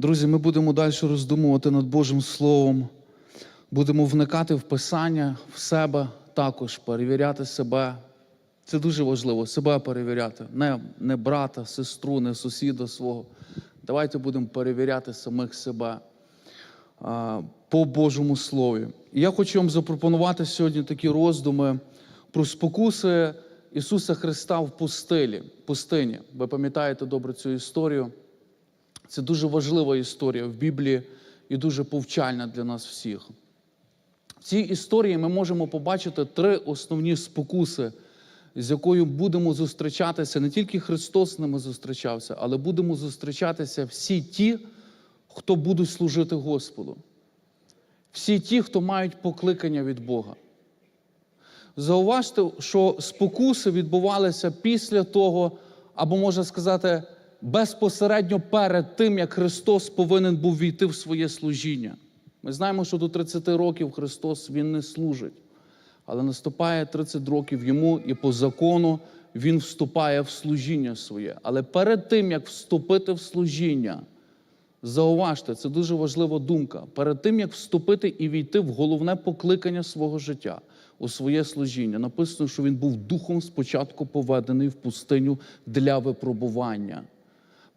Друзі, ми будемо далі роздумувати над Божим Словом, будемо вникати в Писання, в себе також, перевіряти себе. Це дуже важливо, себе перевіряти. Не, не брата, сестру, не сусіда свого. Давайте будемо перевіряти самих себе а, по Божому Слові. І я хочу вам запропонувати сьогодні такі роздуми про спокуси Ісуса Христа в пустелі, пустині. Ви пам'ятаєте добре цю історію? Це дуже важлива історія в Біблії і дуже повчальна для нас всіх. В цій історії ми можемо побачити три основні спокуси, з якою будемо зустрічатися. Не тільки Христос з ними зустрічався, але будемо зустрічатися всі ті, хто будуть служити Господу. Всі ті, хто мають покликання від Бога. Зауважте, що спокуси відбувалися після того, або можна сказати, безпосередньо перед тим, як Христос повинен був війти в своє служіння. Ми знаємо, що до 30 років Христос Він не служить, але наступає 30 років йому, і по закону Він вступає в служіння своє. Але перед тим, як вступити в служіння, зауважте, це дуже важлива думка. Перед тим, як вступити і війти в головне покликання свого життя у своє служіння, написано, що він був духом спочатку поведений в пустиню для випробування.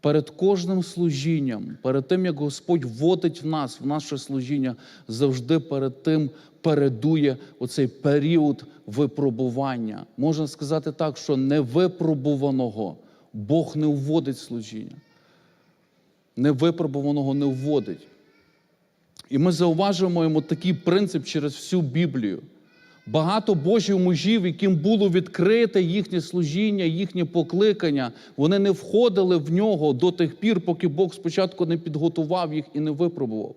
Перед кожним служінням, перед тим, як Господь вводить в нас, в наше служіння, завжди перед тим передує оцей період випробування. Можна сказати так, що невипробуваного Бог не вводить служіння. Невипробуваного не вводить. І ми зауважуємо такий принцип через всю Біблію. Багато Божих мужів, яким було відкрите їхнє служіння, їхнє покликання, вони не входили в нього до тих пір, поки Бог спочатку не підготував їх і не випробував.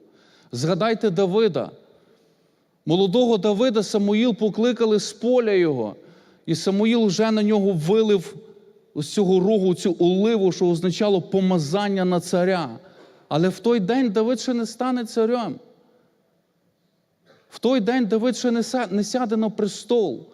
Згадайте Давида. Молодого Давида Самуїл покликали з поля його, і Самуїл вже на нього вилив ось цього рогу, цю оливу, що означало помазання на царя. Але в той день Давид ще не стане царем. В той день Давид ще не сяде на престол.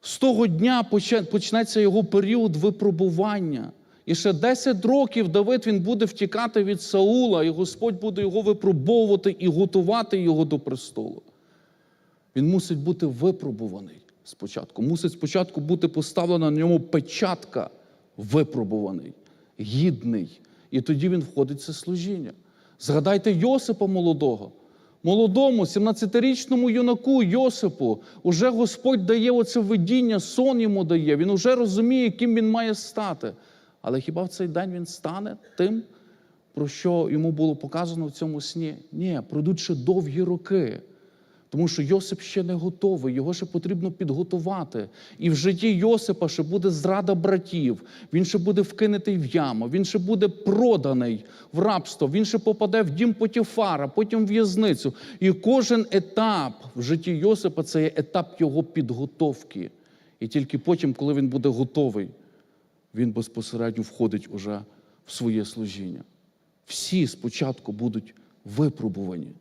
З того дня почнеться його період випробування. І ще 10 років Давид він буде втікати від Саула, і Господь буде його випробовувати і готувати його до престолу. Він мусить бути випробуваний спочатку. Мусить спочатку бути поставлена на ньому печатка випробуваний, гідний. І тоді він входить в це служіння. Згадайте Йосипа молодого. Молодому, 17-річному юнаку Йосипу, уже Господь дає оце видіння, сон йому дає. Він уже розуміє, ким він має стати. Але хіба в цей день він стане тим, про що йому було показано в цьому сні? Ні, пройдуть ще довгі роки. Тому що Йосип ще не готовий, його ще потрібно підготувати. І в житті Йосипа ще буде зрада братів, він ще буде вкинутий в яму, він ще буде проданий в рабство, він ще попаде в дім Потіфара, потім в в'язницю. І кожен етап в житті Йосипа це є етап його підготовки. І тільки потім, коли він буде готовий, він безпосередньо входить уже в своє служіння. Всі спочатку будуть випробувані.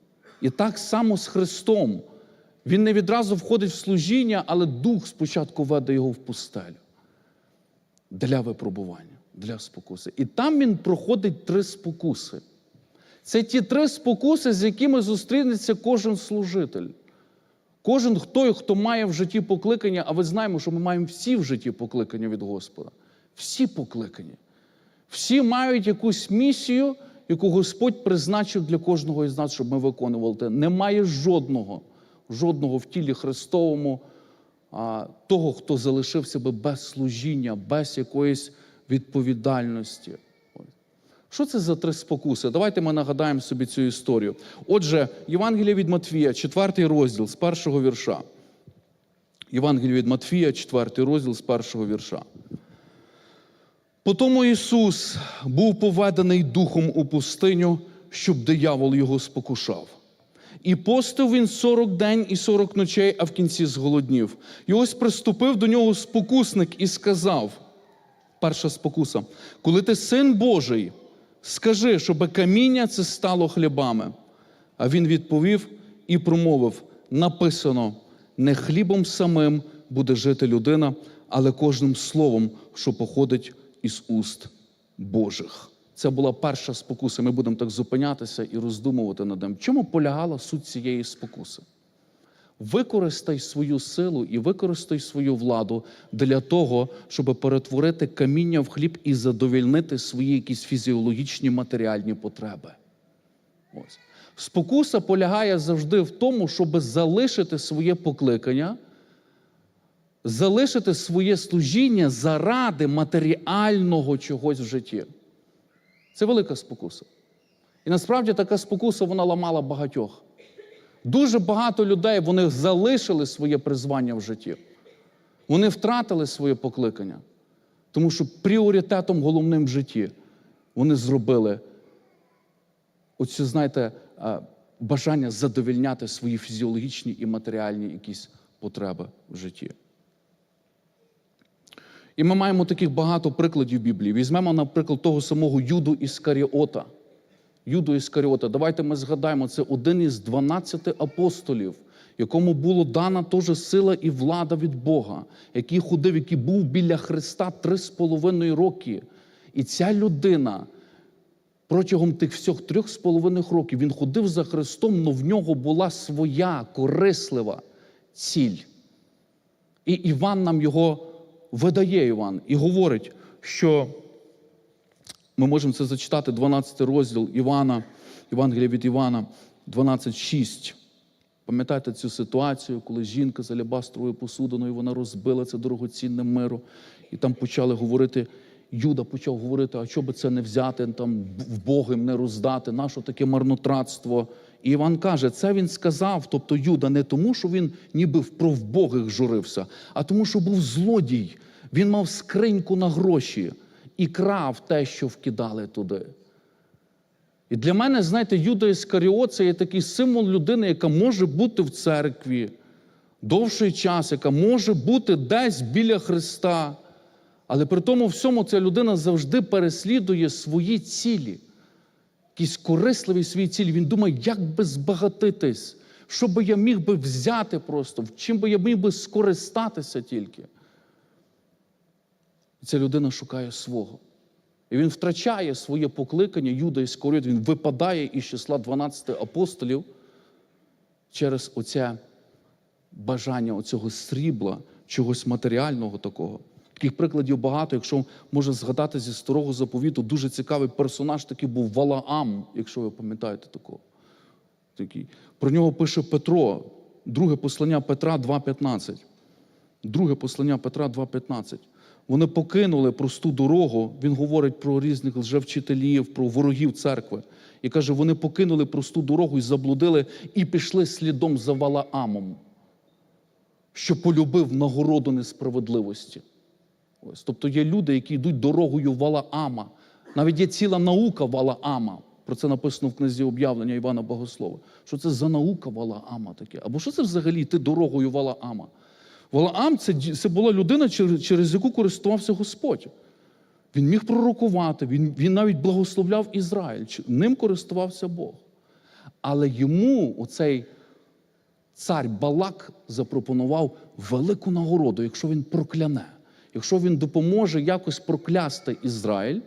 І так само з Христом. Він не відразу входить в служіння, але Дух спочатку веде його в пустелю для випробування, для спокуси. І там він проходить три спокуси. Це ті три спокуси, з якими зустрінеться кожен служитель. Кожен той, хто має в житті покликання, а ви знаємо, що ми маємо всі в житті покликання від Господа. Всі покликані. Всі мають якусь місію яку Господь призначив для кожного із нас, щоб ми виконували. Немає жодного, жодного в тілі Христовому а, того, хто залишився би без служіння, без якоїсь відповідальності. Що це за три спокуси? Давайте ми нагадаємо собі цю історію. Отже, Євангелія від Матвія, четвертий розділ з першого вірша. Євангелія від Матвія, четвертий розділ з першого вірша. Потому Ісус був поведений духом у пустиню, щоб диявол його спокушав. І постив він сорок день і сорок ночей, а в кінці зголоднів. І ось приступив до нього спокусник і сказав: перша спокуса, коли ти син Божий, скажи, щоб каміння це стало хлібами. А він відповів і промовив: написано: не хлібом самим буде жити людина, але кожним словом, що походить із уст Божих. Це була перша спокуса. Ми будемо так зупинятися і роздумувати над ним. Чому полягала суть цієї спокуси? Використай свою силу і використай свою владу для того, щоб перетворити каміння в хліб і задовільнити свої якісь фізіологічні матеріальні потреби. Ось. Спокуса полягає завжди в тому, щоб залишити своє покликання, залишити своє служіння заради матеріального чогось в житті. Це велика спокуса. І насправді така спокуса вона ламала багатьох. Дуже багато людей вони залишили своє призвання в житті. Вони втратили своє покликання, тому що пріоритетом головним в житті вони зробили оці, знаєте, бажання задовільняти свої фізіологічні і матеріальні якісь потреби в житті. І ми маємо таких багато прикладів Біблії. Візьмемо, наприклад, того самого Юду Іскаріота. Юду Іскаріота. Давайте ми згадаємо, це один із 12 апостолів, якому було дана теж сила і влада від Бога, який ходив, який був біля Христа три з половиною роки. І ця людина протягом тих всіх трьох з половиною років він ходив за Христом, але в нього була своя корислива ціль. І Іван нам його видає Іван і говорить, що ми можемо це зачитати, 12 розділ Івана, Євангелія від Івана, 12.6. Пам'ятаєте цю ситуацію, коли жінка з алябастровою посудиною, вона розбила це дорогоцінне миру, і там почали говорити. Юда почав говорити, а що би це не взяти, там в Богим не роздати, нащо таке марнотратство. І Іван каже, це він сказав, тобто Юда, не тому, що він ніби про вбогих журився, а тому, що був злодій. Він мав скриньку на гроші і крав те, що вкидали туди. І для мене, знаєте, Юда Іскаріот – це є такий символ людини, яка може бути в церкві довший час, яка може бути десь біля Христа. Але при тому всьому ця людина завжди переслідує свої цілі, якісь корисливі свої цілі. Він думає, як би збагатитись, що би я міг би взяти просто, чим би я міг би скористатися тільки. І ця людина шукає свого. І він втрачає своє покликання, Юда Іскоріот, він випадає із числа 12 апостолів через оце бажання оцього срібла, чогось матеріального такого. Таких прикладів багато, якщо можна згадати зі старого заповіту, дуже цікавий персонаж такий був Валаам, якщо ви пам'ятаєте такого. Такий. Про нього пише Петро, друге послання Петра 2,15. Друге послання Петра 2,15. Вони покинули просту дорогу. Він говорить про різних лжевчителів, про ворогів церкви. І каже, вони покинули просту дорогу і заблудили, і пішли слідом за Валаамом, що полюбив нагороду несправедливості. Ось. Тобто є люди, які йдуть дорогою Валаама. Навіть є ціла наука Валаама. Про це написано в книзі об'явлення Івана Богослова. Що це за наука Валаама таке? Або що це взагалі йти дорогою Валаама? Валаам це, це була людина, через яку користувався Господь. Він міг пророкувати, він, він навіть благословляв Ізраїль. Ним користувався Бог. Але йому оцей цар Балак запропонував велику нагороду, якщо він прокляне, якщо він допоможе якось проклясти Ізраїль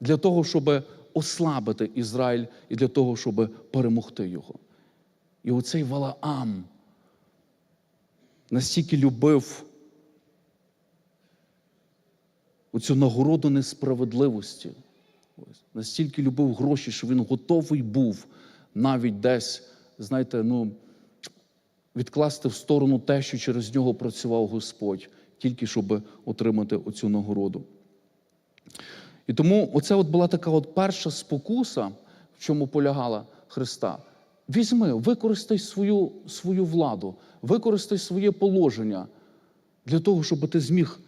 для того, щоб ослабити Ізраїль і для того, щоб перемогти його. І оцей Валаам настільки любив оцю нагороду несправедливості, настільки любив гроші, що він готовий був навіть десь, знаєте, ну, відкласти в сторону те, що через нього працював Господь, тільки щоб отримати оцю нагороду. І тому оце от була така от перша спокуса, в чому полягала Христа. Візьми, використай свою, свою владу, використай своє положення для того, щоб ти зміг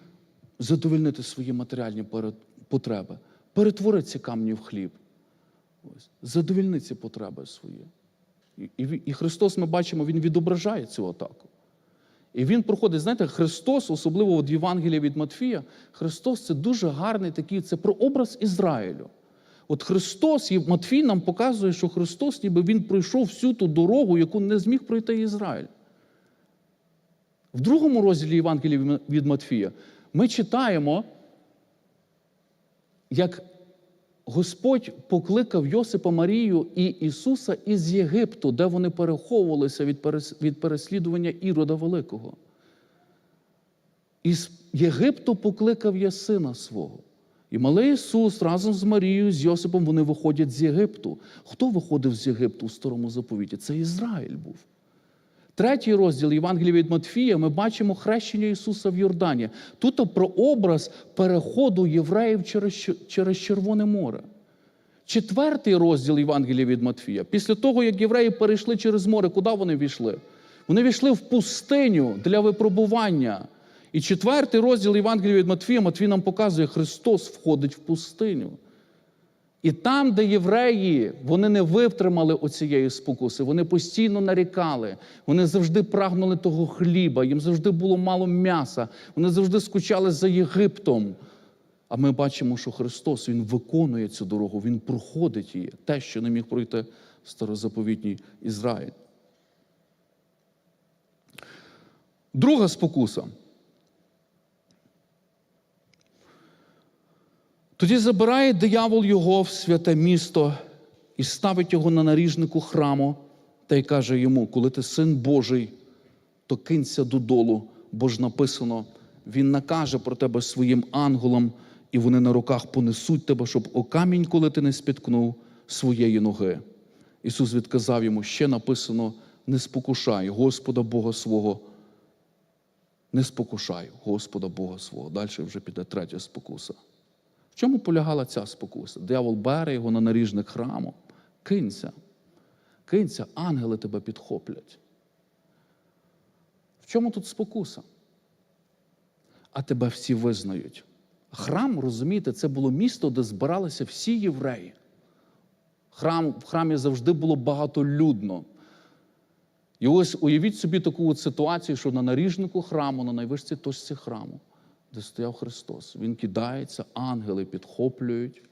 задовольнити свої матеріальні потреби. Перетвори ці камні в хліб. Задовільни ці потреби свої. І, і, і Христос, ми бачимо, Він відображає цю атаку. І він проходить, знаєте, Христос, особливо в Євангелії від Матфія, Христос це дуже гарний такий, це про образ Ізраїлю. От Христос, і Матфій нам показує, що Христос, ніби Він пройшов всю ту дорогу, яку не зміг пройти Ізраїль. В другому розділі Євангелія від Матфія ми читаємо, як Господь покликав Йосипа Марію і Ісуса із Єгипту, де вони переховувалися від переслідування Ірода Великого. Із Єгипту покликав я сина свого. І малий Ісус разом з Марією, з Йосипом вони виходять з Єгипту. Хто виходив з Єгипту у старому заповіті? Це Ізраїль був. Третій розділ Євангелія від Матфія ми бачимо хрещення Ісуса в Йордані. Тут про образ переходу євреїв через, через Червоне море. Четвертий розділ Євангелія від Матфія. Після того, як євреї перейшли через море, куди вони війшли? Вони війшли в пустиню для випробування. І четвертий розділ Євангелія від Матфія, Матвій нам показує, Христос входить в пустиню. І там, де євреї, вони не витримали оцієї спокуси, вони постійно нарікали, вони завжди прагнули того хліба, їм завжди було мало м'яса, вони завжди скучали за Єгиптом. А ми бачимо, що Христос Він виконує цю дорогу, Він проходить її, те, що не міг пройти старозаповітній Ізраїль. Друга спокуса. Тоді забирає диявол його в святе місто і ставить його на наріжнику храму та й каже йому: коли ти син Божий, то кинься додолу, бо ж написано, він накаже про тебе своїм ангелам, і вони на руках понесуть тебе, щоб о камінь, коли ти не спіткнув своєї ноги. Ісус відказав йому: ще написано: не спокушай Господа Бога свого. Не спокушай Господа Бога свого. Далі вже піде третя спокуса. Чому полягала ця спокуса? Диявол бере його на наріжник храму. Кинься. Кинься, ангели тебе підхоплять. В чому тут спокуса? А тебе всі визнають. Храм, розумієте, це було місто, де збиралися всі євреї. Храм, в храмі завжди було багатолюдно. І ось уявіть собі таку от ситуацію, що на наріжнику храму, на найвищій точці храму, де стояв Христос, Він кидається, ангели підхоплюють,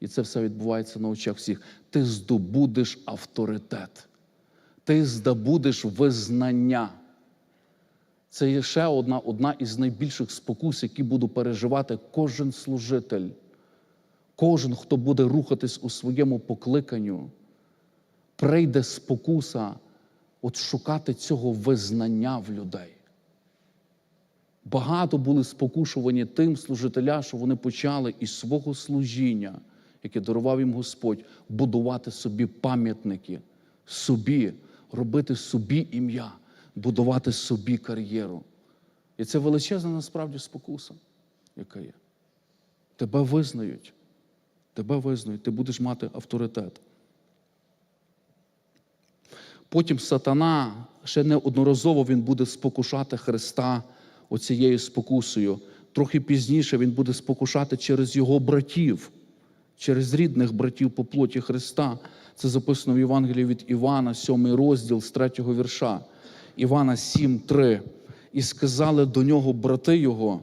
і це все відбувається на очах всіх. Ти здобудеш авторитет, ти здобудеш визнання. Це є ще одна, одна із найбільших спокус, які буде переживати кожен служитель, кожен, хто буде рухатись у своєму покликанню, прийде спокуса от шукати цього визнання в людей. Багато були спокушувані тим служителя, що вони почали із свого служіння, яке дарував їм Господь, будувати собі пам'ятники, собі, робити собі ім'я, будувати собі кар'єру. І це величезна насправді спокуса, яка є. Тебе визнають, тебе визнають, ти будеш мати авторитет. Потім сатана ще неодноразово він буде спокушати Христа оцією спокусою. Трохи пізніше він буде спокушати через його братів, через рідних братів по плоті Христа. Це записано в Євангелії від Івана, 7 розділ з 3 вірша. Івана 7:3. І сказали до нього брати його: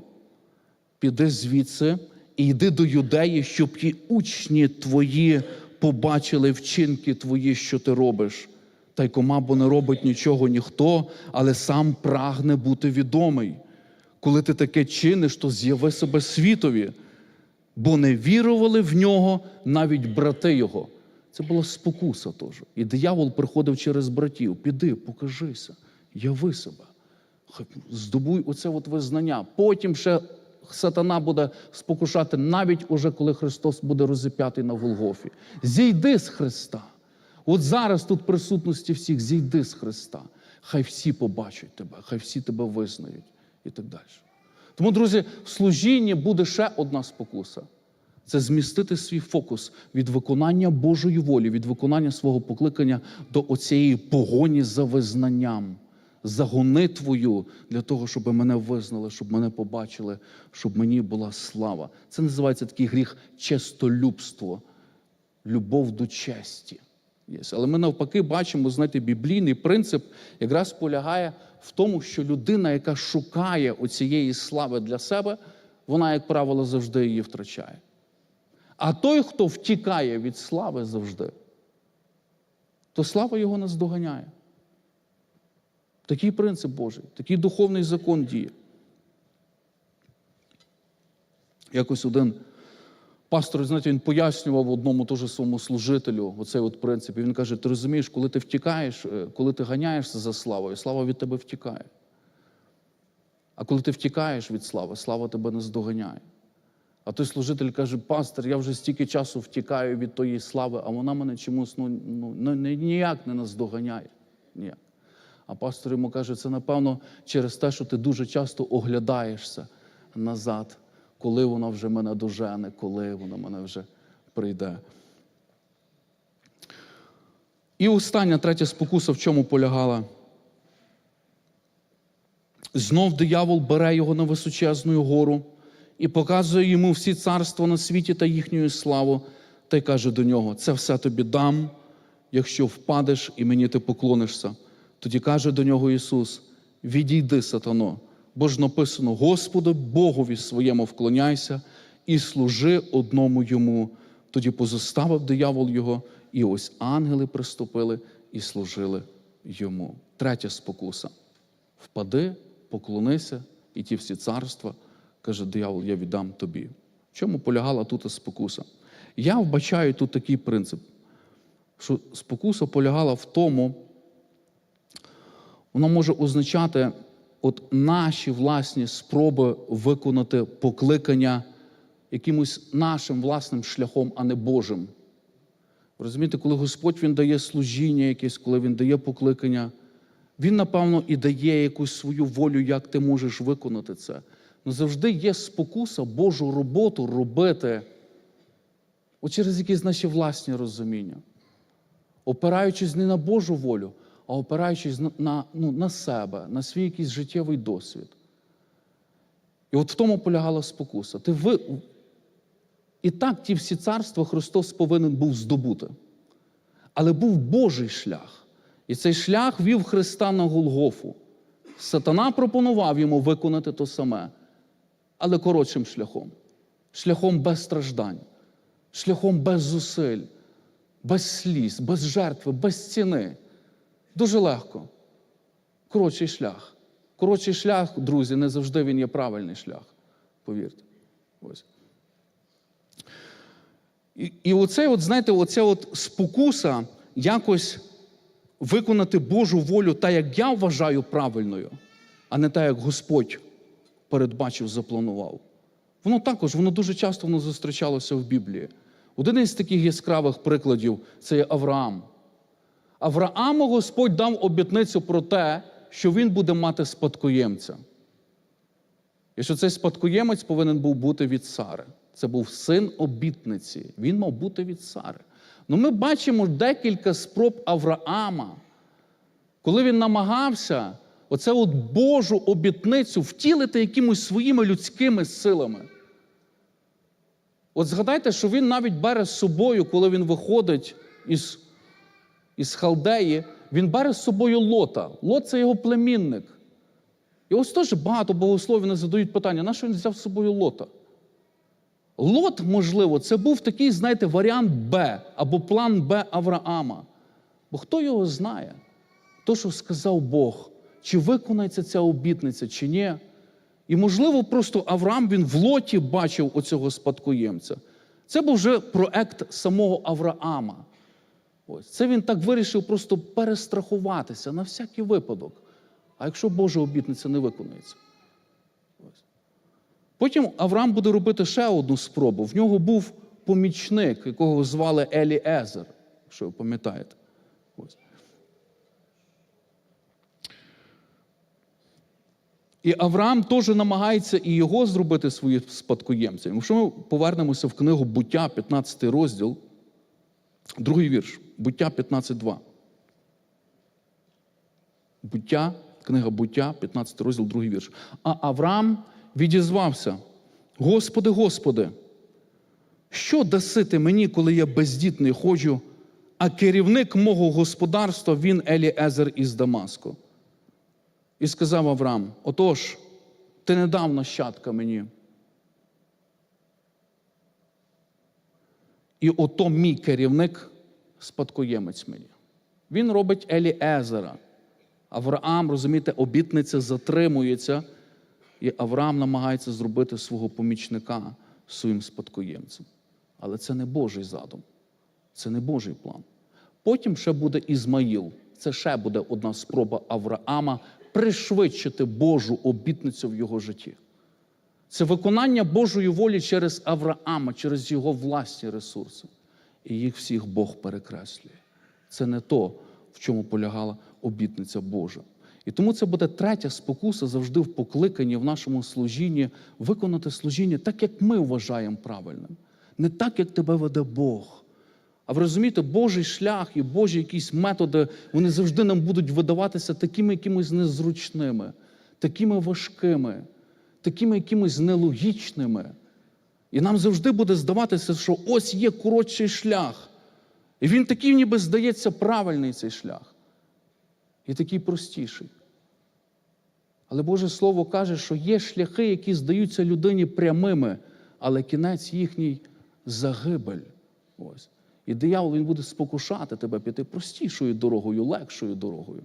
піди звідси і йди до юдеї, щоб ті учні твої побачили вчинки твої, що ти робиш. Та й кома, бо не робить нічого ніхто, але сам прагне бути відомий. Коли ти таке чиниш, то з'яви себе світові, бо не вірували в нього навіть брати його. Це була спокуса теж. І диявол приходив через братів. Піди, покажися, яви себе. Здобуй оце от визнання. Потім ще сатана буде спокушати, навіть уже коли Христос буде розіп'ятий на Голгофі. Зійди з Христа. От зараз тут присутності всіх, зійди з Христа. Хай всі побачать тебе, хай всі тебе визнають і так далі. Тому, друзі, в служінні буде ще одна спокуса. Це змістити свій фокус від виконання Божої волі, від виконання свого покликання до оцієї погоні за визнанням, за гонитвою для того, щоб мене визнали, щоб мене побачили, щоб мені була слава. Це називається такий гріх честолюбство, любов до честі. Але ми навпаки бачимо, знаєте, біблійний принцип якраз полягає в тому, що людина, яка шукає оцієї слави для себе, вона, як правило, завжди її втрачає. А той, хто втікає від слави завжди, то слава його не здоганяє. Такий принцип Божий, такий духовний закон діє. Якось один Пастор, знаєте, він пояснював одному теж своєму служителю оцей от принцип. І він каже: ти розумієш, коли ти втікаєш, е, коли ти ганяєшся за славою, слава від тебе втікає. А коли ти втікаєш від слави, слава тебе не здоганяє. А той служитель каже: пастор, я вже стільки часу втікаю від тої слави, а вона мене чомусь ну, ну, ну, ніяк не наздоганяє. Ніяк. А пастор йому каже, це напевно через те, що ти дуже часто оглядаєшся назад, коли вона вже мене дожене, коли вона мене вже прийде. І остання третя спокуса, в чому полягала? Знов диявол бере його на височезну гору і показує йому всі царства на світі та їхню славу, та й каже до нього: це все тобі дам, якщо впадеш і мені ти поклонишся. Тоді каже до нього Ісус: Відійди, сатано, бо ж написано: Господу Богові своєму вклоняйся і служи одному йому. Тоді позоставив диявол його, і ось ангели приступили і служили йому. Третя спокуса. Впади, поклонися, і ті всі царства, каже диявол, я віддам тобі. Чому полягала тут спокуса? Я вбачаю тут такий принцип, що спокуса полягала в тому, воно може означати от наші власні спроби виконати покликання якимось нашим власним шляхом, а не Божим. Розумієте, коли Господь Він дає служіння якесь, коли Він дає покликання, Він, напевно, і дає якусь свою волю, як ти можеш виконати це. Ну завжди є спокуса Божу роботу робити через якісь наші власні розуміння, опираючись не на Божу волю, а опираючись на, ну, на себе, на свій якийсь життєвий досвід. І от в тому полягала спокуса. Ти ви... І так ті всі царства Христос повинен був здобути. Але був Божий шлях. І цей шлях вів Христа на Голгофу. Сатана пропонував йому виконати то саме, але коротшим шляхом, шляхом без страждань, шляхом без зусиль, без сліз, без жертви, без ціни. Дуже легко. Коротший шлях. Коротший шлях, друзі, не завжди він є правильний шлях. Повірте. Ось. І, і оце, от, знаєте, оця от спокуса якось виконати Божу волю так, як я вважаю правильною, а не так, як Господь передбачив, запланував. Воно також, воно дуже часто воно зустрічалося в Біблії. Один із таких яскравих прикладів це є Авраам. Аврааму Господь дав обітницю про те, що він буде мати спадкоємця. І що цей спадкоємець повинен був бути від Сари. Це був син обітниці. Він мав бути від Сари. Ну ми бачимо декілька спроб Авраама, коли він намагався оце от Божу обітницю втілити якимось своїми людськими силами. От згадайте, що він навіть бере з собою, коли він виходить із, із Халдеї, він бере з собою лота. Лот це його племінник. І ось теж багато богословів не задають питання, на що він взяв з собою лота? Лот, можливо, це був такий, знаєте, варіант Б або план Б Авраама. Бо хто його знає? То, що сказав Бог, чи виконається ця обітниця, чи ні. І, можливо, просто Авраам він в лоті бачив оцього спадкоємця. Це був вже проект самого Авраама. Ось. Це він так вирішив просто перестрахуватися на всякий випадок. А якщо Божа обітниця не виконується? Потім Авраам буде робити ще одну спробу. В нього був помічник, якого звали Еліезер, якщо ви пам'ятаєте. Ось. І Авраам теж намагається і його зробити своїм спадкоємцем. Якщо ми повернемося в книгу Буття, 15 розділ, другий вірш, Буття 15.2. Буття, книга Буття, 15 розділ, другий вірш. А Авраам відізвався: Господи, Господи, що даси ти мені, коли я бездітний ходжу, а керівник мого господарства він Еліезер із Дамаску? І сказав Авраам: Отож, ти не дав нащадка мені. І ото мій керівник спадкоємець мені. Він робить Еліезера. Авраам, розумієте, обітниця затримується, і Авраам намагається зробити свого помічника своїм спадкоємцем. Але це не Божий задум, це не Божий план. Потім ще буде Ізмаїл. Це ще буде одна спроба Авраама пришвидшити Божу обітницю в його житті. Це виконання Божої волі через Авраама, через його власні ресурси. І їх всіх Бог перекреслює. Це не то, в чому полягала обітниця Божа. І тому це буде третя спокуса завжди в покликанні в нашому служінні виконати служіння так, як ми вважаємо правильним, не так, як тебе веде Бог. А ви розумієте, Божий шлях і Божі якісь методи, вони завжди нам будуть видаватися такими якимось незручними, такими важкими, такими якимось нелогічними. І нам завжди буде здаватися, що ось є коротший шлях. І він такий, ніби здається, правильний цей шлях. І такий простіший. Але Боже Слово каже, що є шляхи, які здаються людині прямими, але кінець їхній загибель. Ось. І диявол він буде спокушати тебе піти простішою дорогою, легшою дорогою.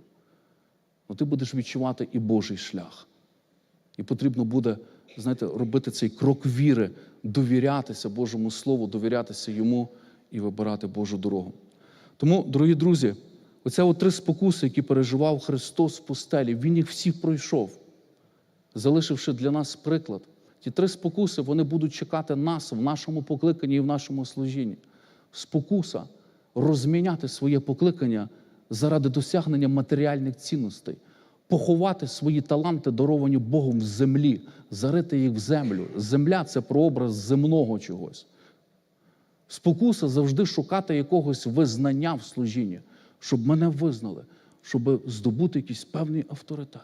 Ну ти будеш відчувати і Божий шлях. І потрібно буде, знаєте, робити цей крок віри, довірятися Божому Слову, довірятися йому і вибирати Божу дорогу. Тому, дорогі друзі, оце от три спокуси, які переживав Христос в пустелі, Він їх всіх пройшов, залишивши для нас приклад. Ті три спокуси вони будуть чекати нас в нашому покликанні і в нашому служінні. Спокуса розміняти своє покликання заради досягнення матеріальних цінностей, поховати свої таланти, даровані Богом в землі, зарити їх в землю. Земля це прообраз земного чогось. Спокуса завжди шукати якогось визнання в служінні, щоб мене визнали, щоб здобути якийсь певний авторитет.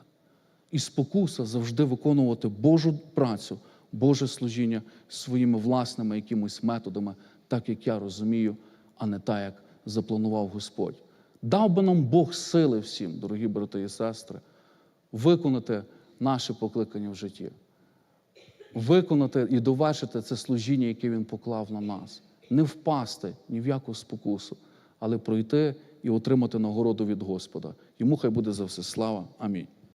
І спокуса завжди виконувати Божу працю, Боже служіння своїми власними якимось методами, так як я розумію, а не так, як запланував Господь. Дав би нам Бог сили всім, дорогі брати і сестри, виконати наше покликання в житті, виконати і довершити це служіння, яке Він поклав на нас, не впасти ні в яку спокусу, але пройти і отримати нагороду від Господа. Йому хай буде за все слава. Амінь.